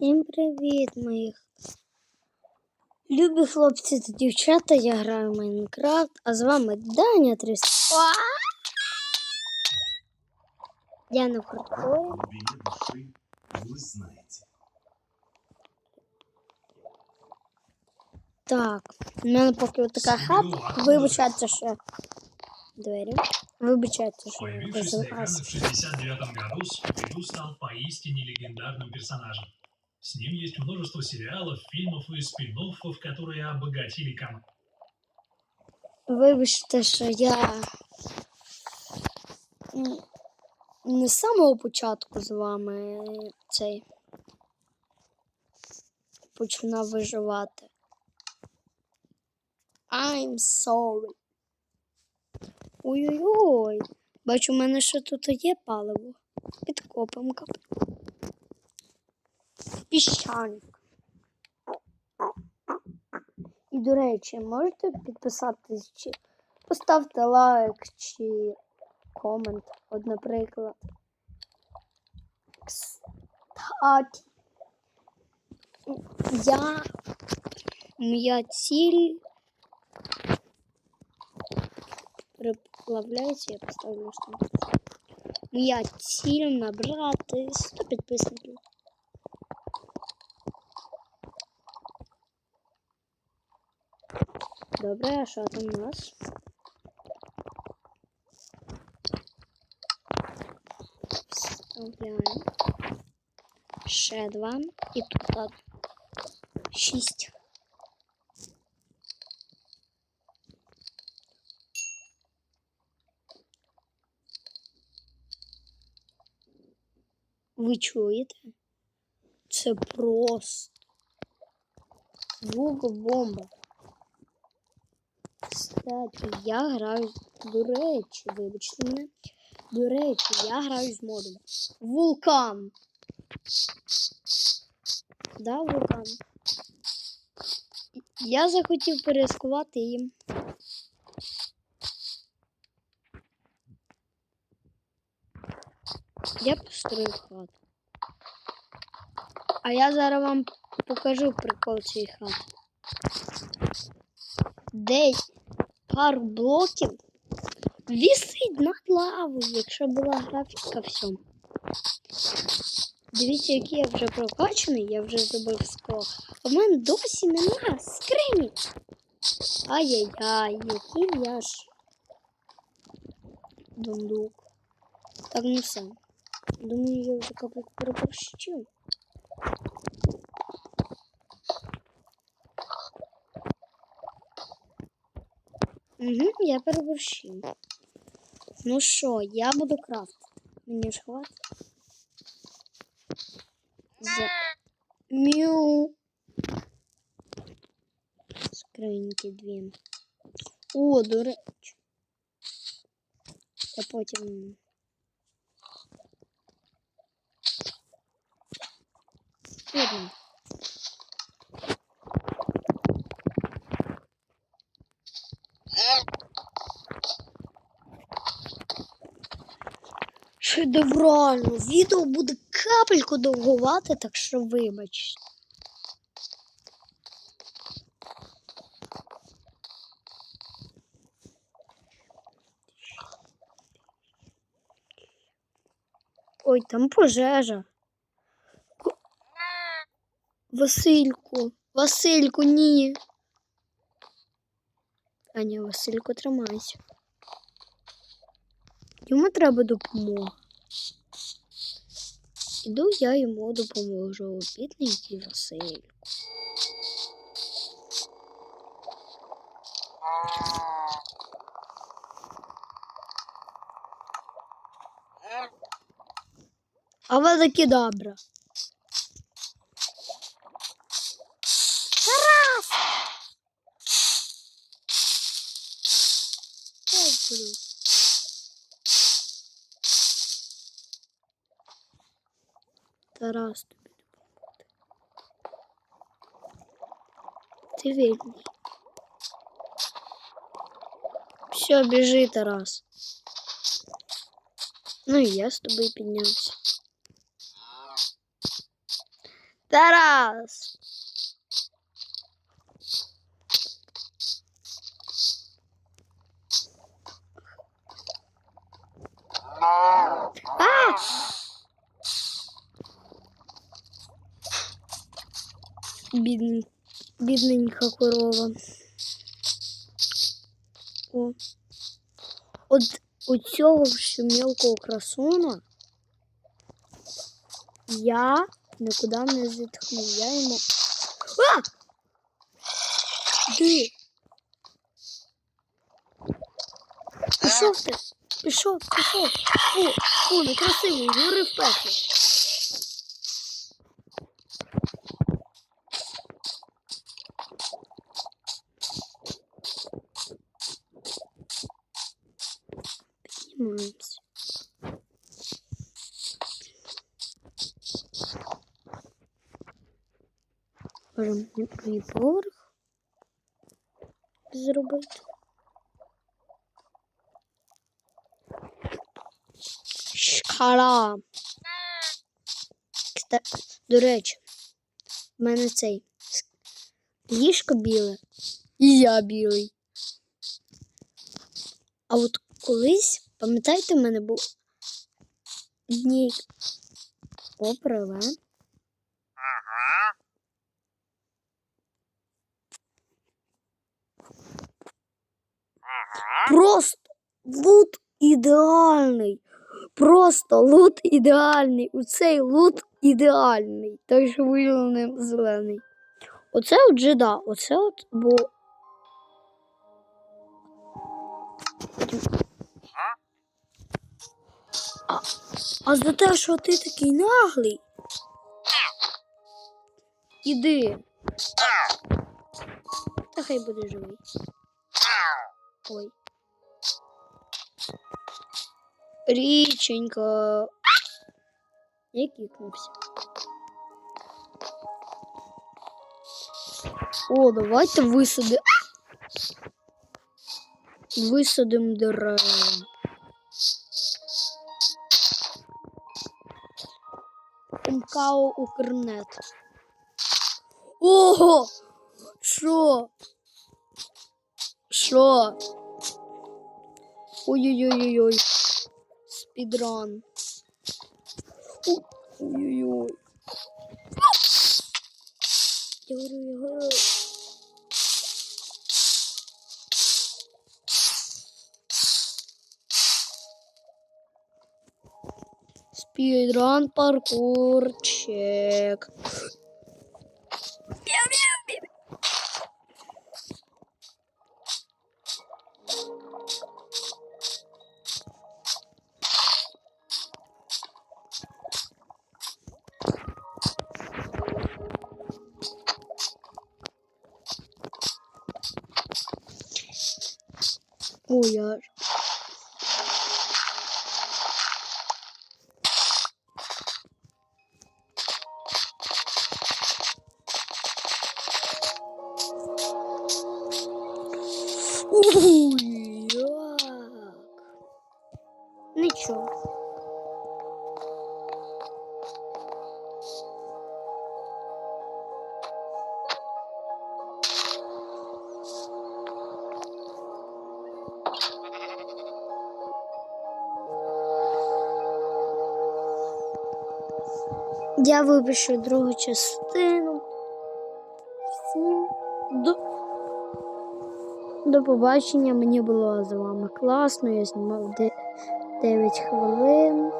Всім привіт, моїх. Любі хлопці та дівчата, я граю в Майнкрафт, а з вами Даня 300. А! Я на хардкорі. В глубине души вы знаете. Так, у мене поки от така хата. Вибачайте, що двері. Вибачайте, що я Появившись на экранах зараз. в 69 году, Скуби-Ду стал поистине легендарным персонажем. С ним есть множество сериалов, фильмов и спин которые обогатили канал. Вибачте, що я не з самого початку з вами цей починав виживати. I'm sorry. Ой-ой-ой. Бачу, у мене ще тут є паливо. Підкопом кап. Піщаник. І, до речі, можете підписатись чи поставте лайк чи комент, от, наприклад. Кстати, я моя ціль переплавляється, я поставлю що. Моя ціль набрати 100 підписників. Добре, а що там у нас? Вставляємо. Ще два. І тут от шість. Ви чуєте? Це просто звук бомба. Кстати, я граю. До речі, вибачте мене. До речі, я граю з модом. Вулкан. Да, вулкан. Я захотів порискувати їм. Я построю хату. А я зараз вам покажу прикол цієї хати. Десь пару блоків вісить над лавою, якщо була графіка всьому. Дивіться, який я вже прокачаний, я вже зробив скло. В мене досі нема скрині. Ай-яй-яй, який я ж. Дундук. Так не все. Думаю, я вже капок переборщив. Угу, я переборщив. Ну що, я буду крафтити. Мені ж хватить. За... Мю. Скриньки дві. О, до речі. Я потім. Видно. Шедеврально. Відео буде капельку довгувати, так що вибачте. Ой, там пожежа. Васильку, Васильку, ні. А ні, Васильку, тримайся. Йому треба допомога. Іду я йому допоможу. Бідненький Василь. А ви такі добре. Тарас! Дякую. Тарас тобі допомогти. Ти вільний. Все, біжи, Тарас. Ну і я з тобою піднявся. Тарас. А! Бідний, бідненька корова. О. От у цього мілкого красуна я нікуди не зітхну. Я йому. А! Де? Пішов ти? Пішов, пішов. Фу, фу, некрасивий, гори в пеклі. Піднімаємося. Може мені поверх зробити? Шкала. До речі, в мене цей ліжко біле, і я білий. А от колись, пам'ятаєте, в мене був дні оприва. Просто лут ідеальний. Просто лут ідеальний. У цей лут ідеальний. Той, що виділений зелений. Оце от джеда, оце от, бо. А, за те, що ти такий наглий. Іди. Та хай буде живий. Ой. Річенька. Я кікнувся. О, давайте висади. Висадимо дерева. Умкао Укрнет. Ого! Що? Що? Ой-ой-ой-ой. Спідран. Ой-ой-ой. Я говорю, я говорю. Спидран паркур чек. Ой, я Нічого. Я випишу другу частину. Всім до, до побачення. Мені було з вами класно. Я знімав де- 9 хвилин.